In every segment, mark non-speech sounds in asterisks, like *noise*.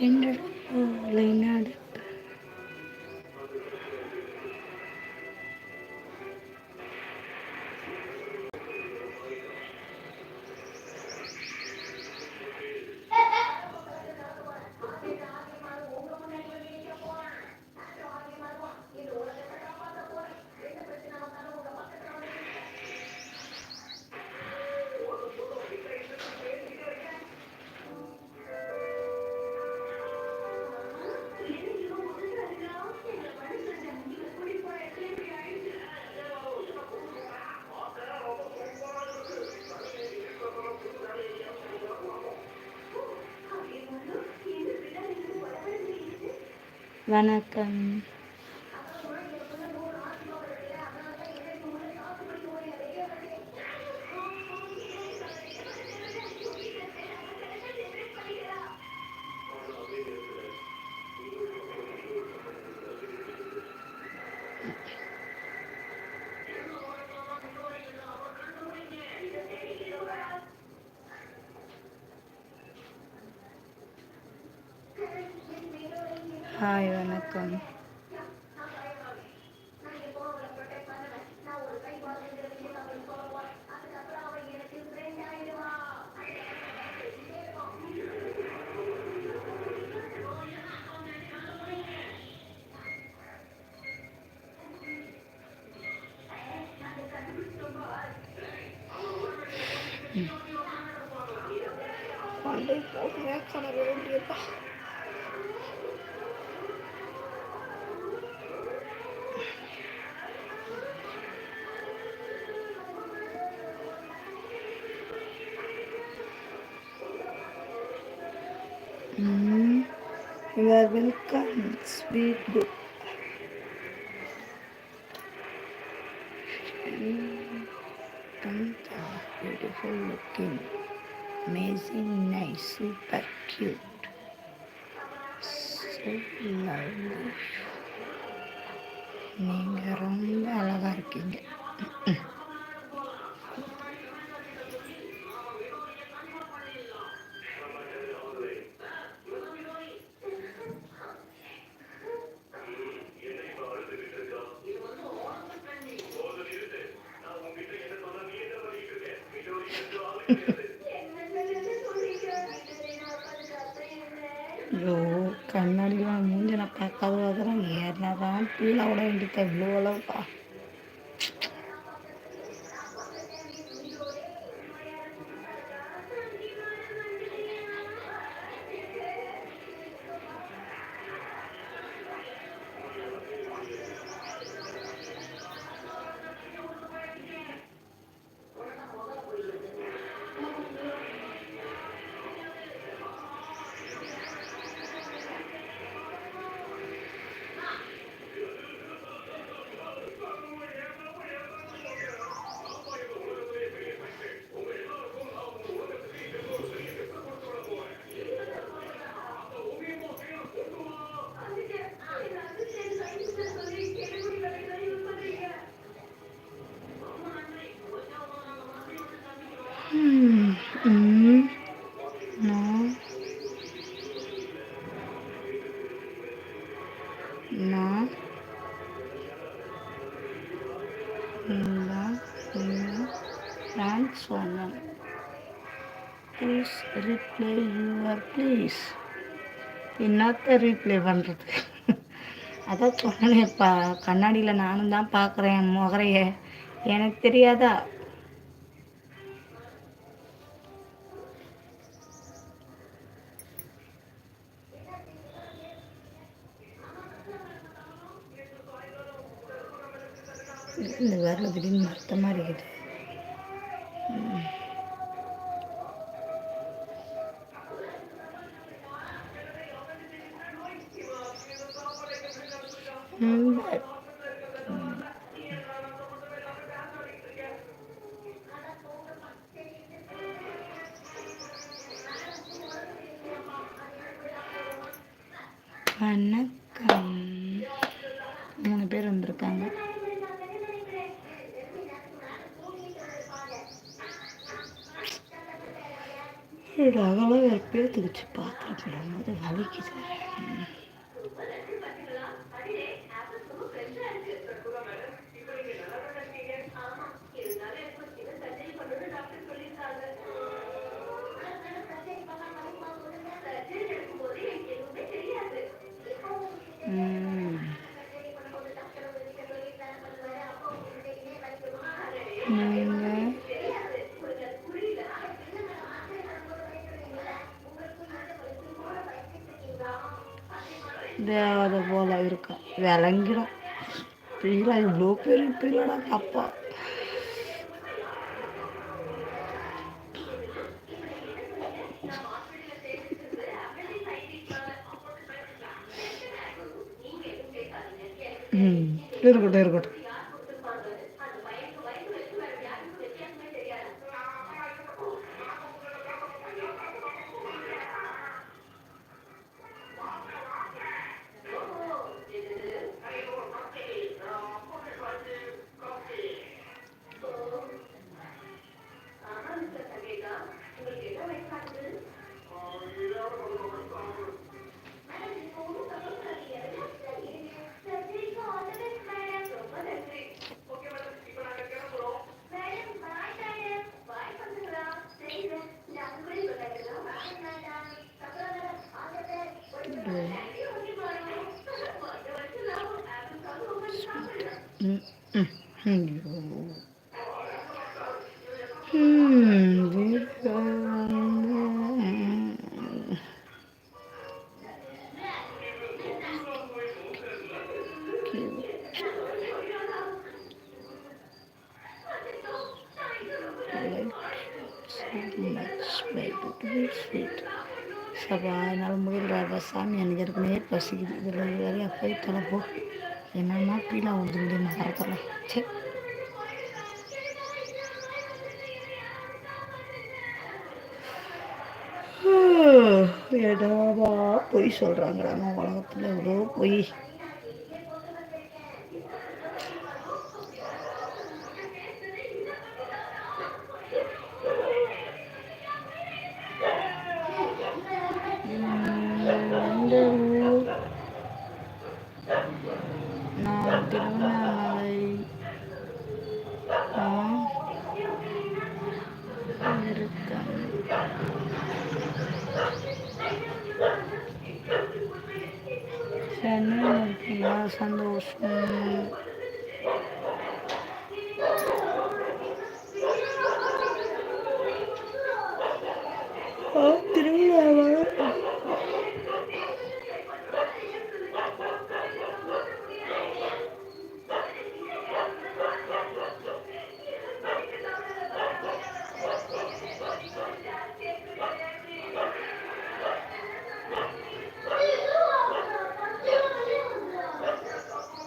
ரெண்டு நடு வணக்கம். ஹாய் வணக்கம். கொண்டை போடுற கலர வேண்டியதா Mm, you are welcome, sweet book. தான் கீழே விட வேண்டியது No. No. Please reply you're please என்னத்த ரீப்ளே பண்ணுறது அதான் சொன்னேன்ப்பா கண்ணாடியில் நானும் தான் பார்க்குறேன் முகரைய எனக்கு தெரியாதா இந்த வரல திடீர்னு மரத்தமாக இருக்குது. రగలో పెట్టి తెచ్చి పాత్ర కూడా అది వాళ్ళకి தேவதை போல இருக்கும் விளங்கிடும். பிள்ளை இவ்வளோ பெரிய பிள்ளைடா அப்பா இருக்கட்டும் இருக்கட்டும். சபா என்னால் முடியல சாமி எனக்கு ஏற்கனவே பசிக்குது இதில் இது வரையும் போய் தொலைப்போ என்னென்னா பீலா வந்து முடியும் மரத்தில் சரி என்னவா பொய் சொல்கிறாங்க நம்ம உலகத்தில் எவ்வளோ பொய். இருக்கீங்களா சந்தோஷம்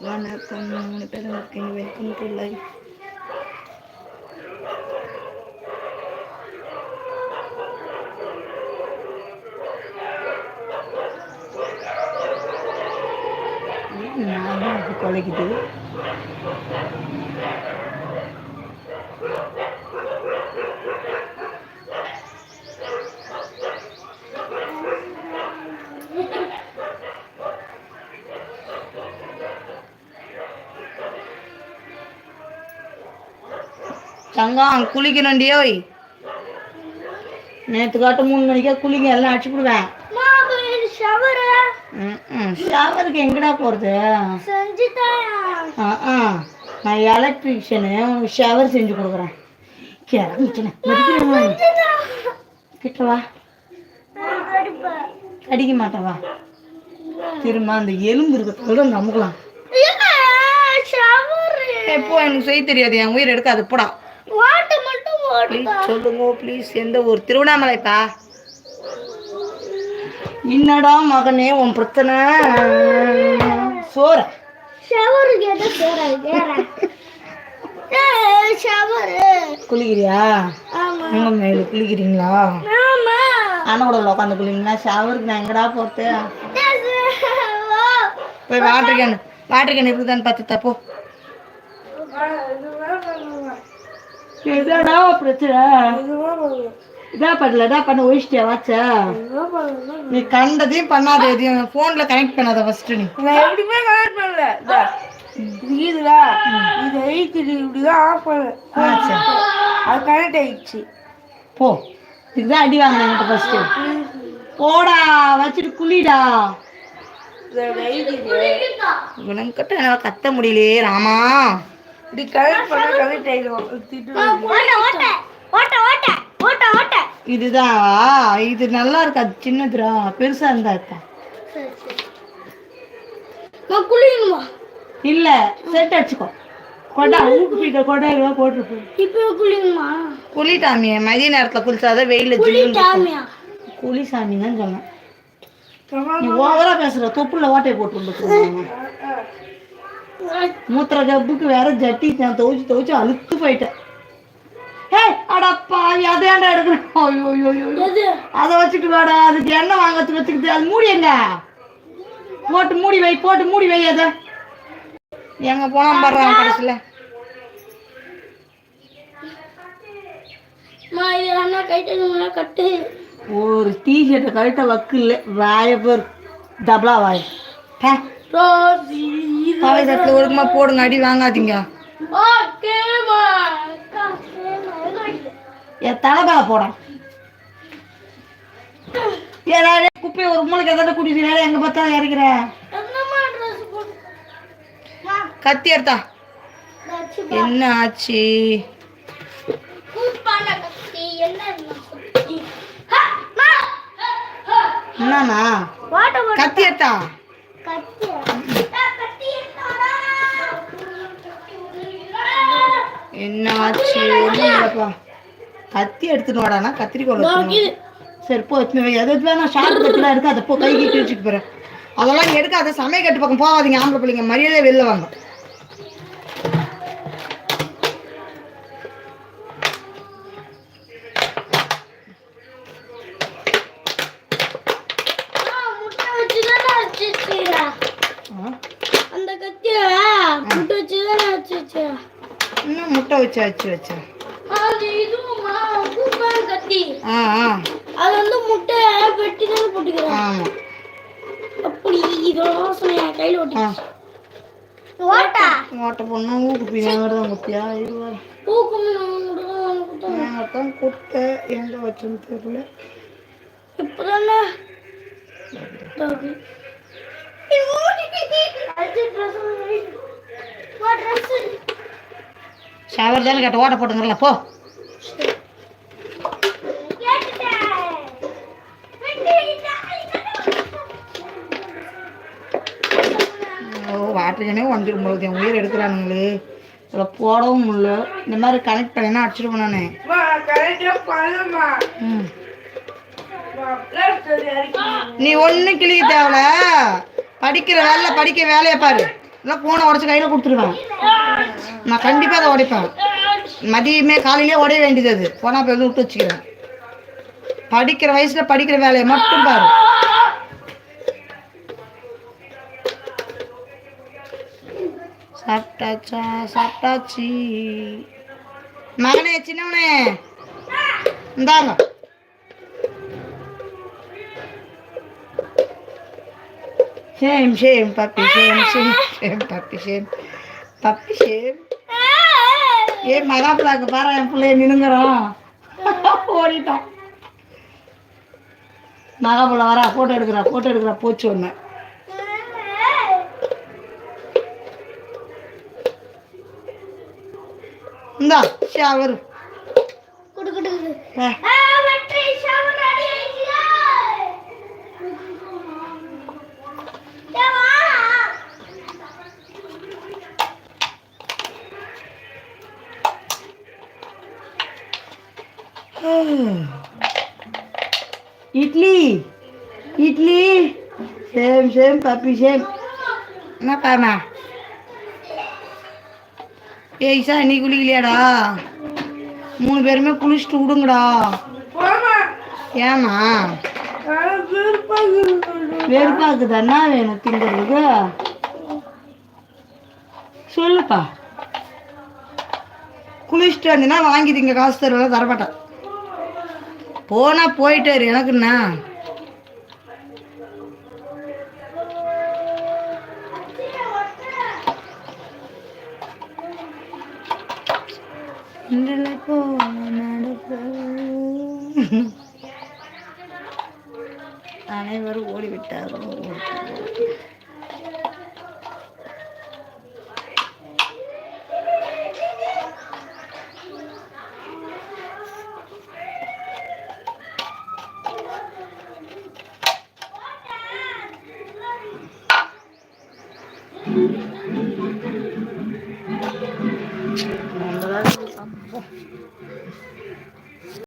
வணக்கம் மூணு பேரும் இருக்கீங்க வெல்கம் டு லைஃப் நானும் அது குலைக்குது தங்கம் குளிக்கணும்டி ஓய் நேற்று காட்ட மூணு மணிக்கா குளிங்க எல்லாம் அடிச்சு விடுவேன் ஷவருக்கு எங்கடா போகிறது ஆ நான் எலக்ட்ரிஷியனு உனக்கு ஷவர் செஞ்சு கொடுக்குறேன். கிளம்பிச்சுனே கிட்ட வா. கடிக்க மாட்டேன் வா. திரும்ப அந்த எலும்பு இருக்கிறதுல நம்பலாம் எப்போ எனக்கு செய்ய தெரியாது என் உயிர் எடுக்காது போடா. ப்ளீஸ் சொல்லுங்க ப்ளீஸ் எந்த ஊர்? திருவண்ணாமலைப்பா? என்னடா மகனே உன் பிரச்சனை? சோற. குளிக்கிறியா? மேல குளிக்கிறீங்களா? அண்ணோட உட்காந்து குளிங்களா? ஷவருக்கு நான் எங்கடா போறது? *laughs* போய் வாட்டர் கேன் வாட்டர் கேன் எப்படி தான் பார்த்து தப்போ எதடா பிரச்சனை? இதான் பண்ணல இதான் பண்ண ஒழிச்சிட்டியா வாட்சா நீ கண்டதையும் பண்ணாத எதையும் ஃபோனில் கனெக்ட் பண்ணாத ஃபஸ்ட்டு நீ. நான் எப்படியுமே கனெக்ட் பண்ணல. இதா. இது இதுடா இது ஐத்தி இப்படிதான் ஆஃப் சரி. அது கனெக்ட் ஆயிடுச்சு. போ. இதுதான் அடி வாங்கினேன் என்கிட்ட ஃபஸ்ட்டு போடா வச்சுட்டு குளிடா. இவனுங்கிட்ட என்னால் கத்த முடியலையே ராமா. இப்படி கனெக்ட் பண்ணா கனெக்ட் ஆயிடும் திட்டு இதுதான் இது நல்லா இருக்காது சின்னதுரா பெருசா இருந்தா இருக்கா? இல்ல செட் அடிச்சுக்கோ. கொடா ஊக்கு பீட்ட கொடை போட்டுருப்போம் இப்போ குளிக்கணுமா குளிட்டாமி மதிய நேரத்துல குளிச்சாதான் வெயில குளி சாமி தான் சொன்னேன். நீ ஓவரா பேசுற தொப்புல ஓட்டையை போட்டு மூத்திர கப்புக்கு வேற ஜட்டி நான் துவைச்சு துவைச்சு அழுத்து போயிட்டேன். ஹே அடப்பா அதை ஏன்டா எடுக்கணும் ஐயோ அதை வச்சுட்டு வாடா அதுக்கு எண்ணெய் வாங்கறதுக்கு வச்சுக்கிட்டு அது மூடி எங்க? போட்டு மூடி வை போட்டு மூடி வை அதை. எங்க போனா பாடுறான் கடைசியில். ஒரு டிஷர்ட்டை கழட்ட வக்கு இல்லை வாய பேர். டபுளா வாய. ஹே காலேஜத்தில் ஒழுக்கமா போடுங்க அடி வாங்காதீங்க. என் போடான் ஏதாவது குப்பையை ஒரு மூளைக்கு எதாவது வேலை எங்க பார்த்தா இறக்கிற? கத்தி எடுத்தா. என்ன ஆச்சு? என்னண்ணா கத்தி எடுத்தா? என்ன ஆச்சு ஒண்ணும் இல்லப்பா கத்தி எடுத்துட்டு வாடானா கத்திரிக்கோள் எடுத்துன்னு. சரி போ எடுத்துன்னு. எது வேணா ஷார்ப் கத்திலாம் இருக்கு அதை போ கை கட்டி வச்சுட்டு போறேன். அதெல்லாம் எடுக்காத. சமய கட்டு பக்கம் போகாதீங்க. ஆம்பளை பிள்ளைங்க மரியாதை வெளில வாங்க. அந்த கத்திய முட்டை வச்சுதான் வச்சு? இன்னும் முட்டை வச்சு வச்சு? வச்சேன் அது இதுவுமா கூப்பான் கத்தி. ஆ ஆ. அது வந்து முட்டை வெட்டி தானே போட்டுக்கிறேன். ஆமாம் அப்படி இதோட வாசனை என் கையில ஒட்டி ஆ ஓட்டா? ஓட்ட பொண்ணு ஊக்கு பின்னாங்க தான் குத்தியா இருவா பூக்கும் நாங்கள் தான் குட்டை எங்கே வச்சோன்னு தெரியல. இப்பதானே? ஷவர் தானே கேட்ட ஓட்ட போட்டுங்கிறல போ வாட்டர் ஜனே வந்துடும் போது என் உயிர் எடுக்கிறானுங்களே. இதில் போடவும் முடியல. இந்த மாதிரி கனெக்ட் பண்ணினா அடிச்சிடுவேன் நானே. நீ ஒன்றும் கிளிக்க தேவையில்ல. படிக்கிற வேலை படிக்க வேலையை பாரு. இல்லை போனை உடச்சி கையில் கொடுத்துருவேன். நான் கண்டிப்பாக அதை உடைப்பேன். மதியமே காலையிலே உடைய வேண்டியது அது. போனால் இப்போ எதுவும் விட்டு வச்சுக்கிறேன். படிக்கிற வயசில் படிக்கிற வேலையை மட்டும் பாரு. சாப்பிட்டாச்சா? சாப்பிட்டாச்சி. மகனே சின்னவனே. இந்தாங்க. Shame shame puppy shame shame shame puppy shame puppy shame ஏ மகாப்பிளாக்கு பாரு என் பிள்ளைய நின்னுங்கிறான். ஓடிட்டான். மகாப்பிள்ள வரா ஃபோட்டோ எடுக்கிறா ஃபோட்டோ எடுக்கிறா போச்சு ஒன்று இந்தா ஷவர் ஏ இட்லி சேம் பப்பி சேம் என்ன பாருண்ணா ஏய் இசா நீ குளிக்கலையாடா? மூணு பேருமே குளிச்சுட்டு விடுங்கடா. ஏமா வெறுப்பாக்குது என்ன வேணும்? திங்கிறதுக்கு? சொல்லுப்பா. குளிச்சுட்டு வந்தீங்கன்னா வாங்கி திங்க. காசு தருவா தரமாட்டேன். போனா போயிட்டாரு எனக்குண்ணா அனைவரும் ஓடிவிட்டார்கள்.